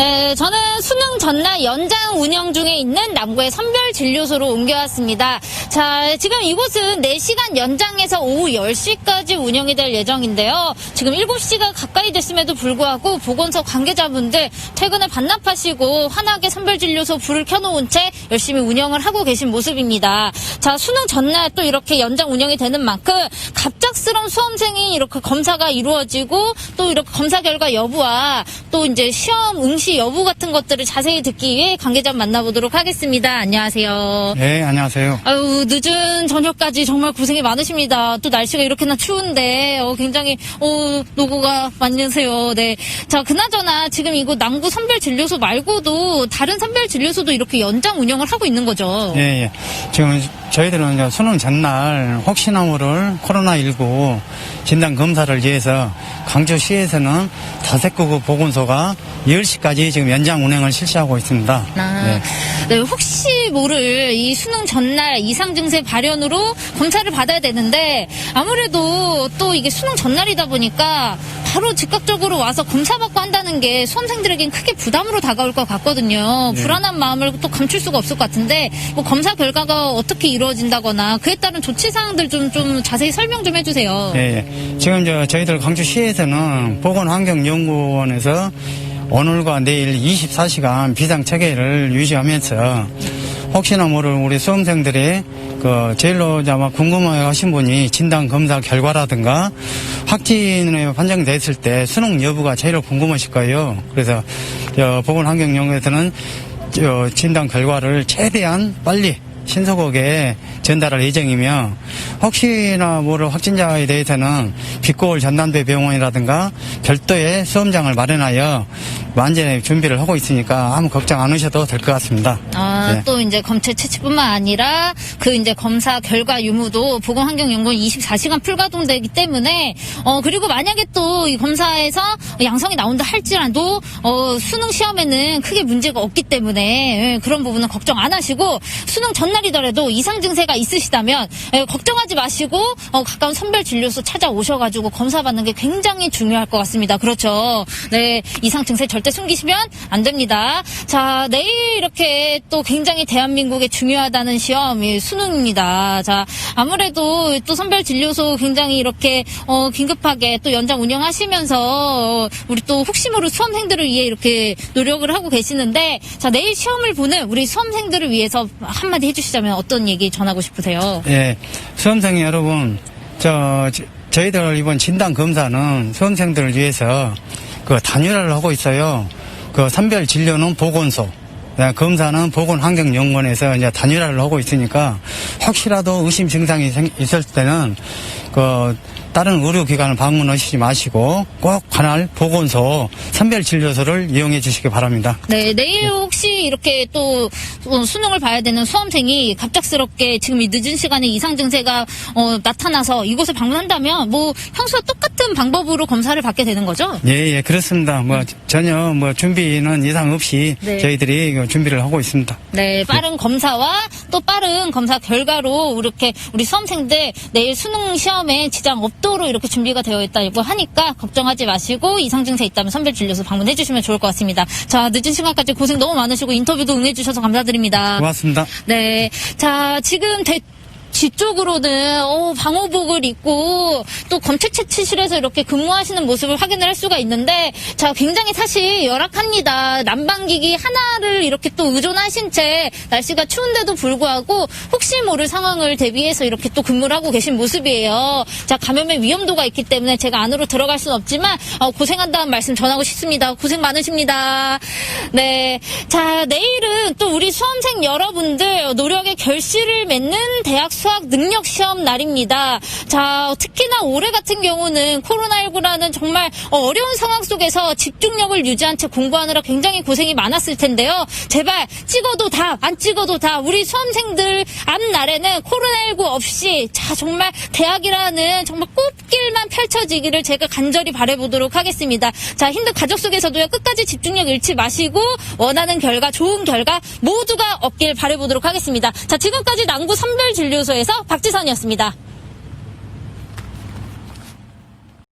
네, 저는 전날 연장 운영 중에 있는 남구의 선별 진료소로 옮겨왔습니다. 자, 지금 이곳은 4시간 연장해서 오후 10시까지 운영이 될 예정인데요. 지금 7시가 가까이 됐음에도 불구하고 보건소 관계자분들 퇴근을 반납하시고 환하게 선별 진료소 불을 켜놓은 채 열심히 운영을 하고 계신 모습입니다. 자, 수능 전날 또 이렇게 연장 운영이 되는 만큼 갑작스러운 수험생이 이렇게 검사가 이루어지고 또 이렇게 검사 결과 여부와 또 이제 시험 응시 여부 같은 것들을 자세히 듣기 위해 관계자 만나보도록 하겠습니다. 안녕하세요. 네, 안녕하세요. 아유, 늦은 저녁까지 정말 고생이 많으십니다. 또 날씨가 이렇게나 추운데, 어, 굉장히, 어, 노고가 많으세요. 네. 자, 그나저나 지금 이곳 남구 선별진료소 말고도 다른 선별진료소도 이렇게 연장 운영을 하고 있는 거죠. 예, 예. 지금 저희들은 이제 수능 전날 혹시나 모를 코로나19 진단 검사를 위해서 광주시에서는 다세구구 보건소가 10시까지 지금 연장 운행을 실시하고 있습니다. 아, 네. 네, 혹시 모를 이 수능 전날 이상 증세 발현으로 검사를 받아야 되는데 아무래도 또 이게 수능 전날이다 보니까 바로 즉각적으로 와서 검사 받고 한다는 게 수험생들에겐 크게 부담으로 다가올 것 같거든요. 네. 불안한 마음을 또 감출 수가 없을 것 같은데 뭐 검사 결과가 어떻게 이루어진다거나 그에 따른 조치 사항들 좀 좀 자세히 설명 좀 해주세요. 예, 예. 지금 저 저희들 광주시에서는 보건환경연구원에서 오늘과 내일 24시간 비상체계를 유지하면서 혹시나 모를 우리 수험생들이 그 제일로 아마 궁금해 하신 분이 진단 검사 결과라든가 확진에 판정됐을 때 수능 여부가 제일 궁금하실 거예요. 그래서 저 보건환경연구에서는 저 진단 결과를 최대한 빨리 신속하게 전달할 예정이며 혹시나 모를 확진자에 대해서는 빛고울 전담대 병원이라든가 별도의 수험장을 마련하여 완전히 준비를 하고 있으니까 아무 걱정 안 하셔도 될 것 같습니다. 아, 네. 또 이제 검체 채취뿐만 아니라 그 이제 검사 결과 유무도 보건환경연구원 24시간 풀가동되기 때문에 어 그리고 만약에 또 이 검사에서 양성이 나온다 할지라도 어 수능 시험에는 크게 문제가 없기 때문에 예, 그런 부분은 걱정 안 하시고 수능 전날 이더라도 이상 증세가 있으시다면 예, 걱정하지 마시고 어 가까운 선별 진료소 찾아오셔가지고 검사 받는 게 굉장히 중요할 것 같습니다. 그렇죠. 네 이상 증세 절대 숨기시면 안 됩니다. 자 내일 이렇게 또 굉장히 대한민국에 중요하다는 시험 이 수능입니다. 자 아무래도 또 선별 진료소 굉장히 이렇게 어 긴급하게 또 연장 운영하시면서 우리 또 혹시 모를 수험생들을 위해 이렇게 노력을 하고 계시는데 자 내일 시험을 보는 우리 수험생들을 위해서 한마디 해주 시자면 어떤 얘기 전하고 싶으세요? 예, 수험생 여러분, 저, 저- 저희들 이번 진단 검사는 수험생들을 위해서 그 단일화를 하고 있어요. 그 선별 진료는 보건소, 네, 검사는 보건환경연구원에서 이제 단일화를 하고 있으니까 혹시라도 의심 증상이 생- 있을 때는 그 다른 의료기관을 방문하시지 마시고 꼭 관할 보건소 선별진료소를 이용해 주시기 바랍니다. 네, 내일 혹시 이렇게 또 어, 수능을 봐야 되는 수험생이 갑작스럽게 지금 이 늦은 시간에 이상 증세가 어, 나타나서 이곳을 방문한다면 뭐 평소와 똑같은 방법으로 검사를 받게 되는 거죠? 예, 예, 그렇습니다. 뭐 전혀 뭐 준비는 이상 없이 네. 저희들이 그 준비를 하고 있습니다. 네, 빠른 검사와 또 빠른 검사 결과로 이렇게 우리 수험생들 내일 수능 시험 에 지장 없도록 이렇게 준비가 되어 있다고 하니까 걱정하지 마시고 이상 증세 있다면 선별 진료소 방문해 주시면 좋을 것 같습니다. 자, 늦은 시간까지 고생 너무 많으시고 인터뷰도 응해 주셔서 감사드립니다. 고맙습니다. 네. 자, 지금 대, 뒤쪽으로는 어, 방호복을 입고 또 검체 채취실에서 이렇게 근무하시는 모습을 확인을 할 수가 있는데 자 굉장히 사실 열악합니다. 난방기기 하나를 이렇게 또 의존하신 채 날씨가 추운데도 불구하고 혹시 모를 상황을 대비해서 이렇게 또 근무를 하고 계신 모습이에요. 자 감염의 위험도가 있기 때문에 제가 안으로 들어갈 수는 없지만 어, 고생한다는 말씀 전하고 싶습니다. 고생 많으십니다. 네. 자 내일은 또 우리 수험생 여러분들 노력의 결실을 맺는 대학 수학 능력 시험 날입니다. 자, 특히나 올해 같은 경우는 코로나19라는 정말 어려운 상황 속에서 집중력을 유지한 채 공부하느라 굉장히 고생이 많았을 텐데요. 제발 찍어도 답, 안 찍어도 답. 우리 수험생들 앞날에는 코로나19 없이 자, 정말 대학이라는 정말 꽃길만 펼쳐지기를 제가 간절히 바라보도록 하겠습니다. 자, 힘든 가족 속에서도요. 끝까지 집중력 잃지 마시고 원하는 결과, 좋은 결과 모두가 얻길 바라보도록 하겠습니다. 자, 지금까지 남구 선별진료 소에서 박지선이었습니다.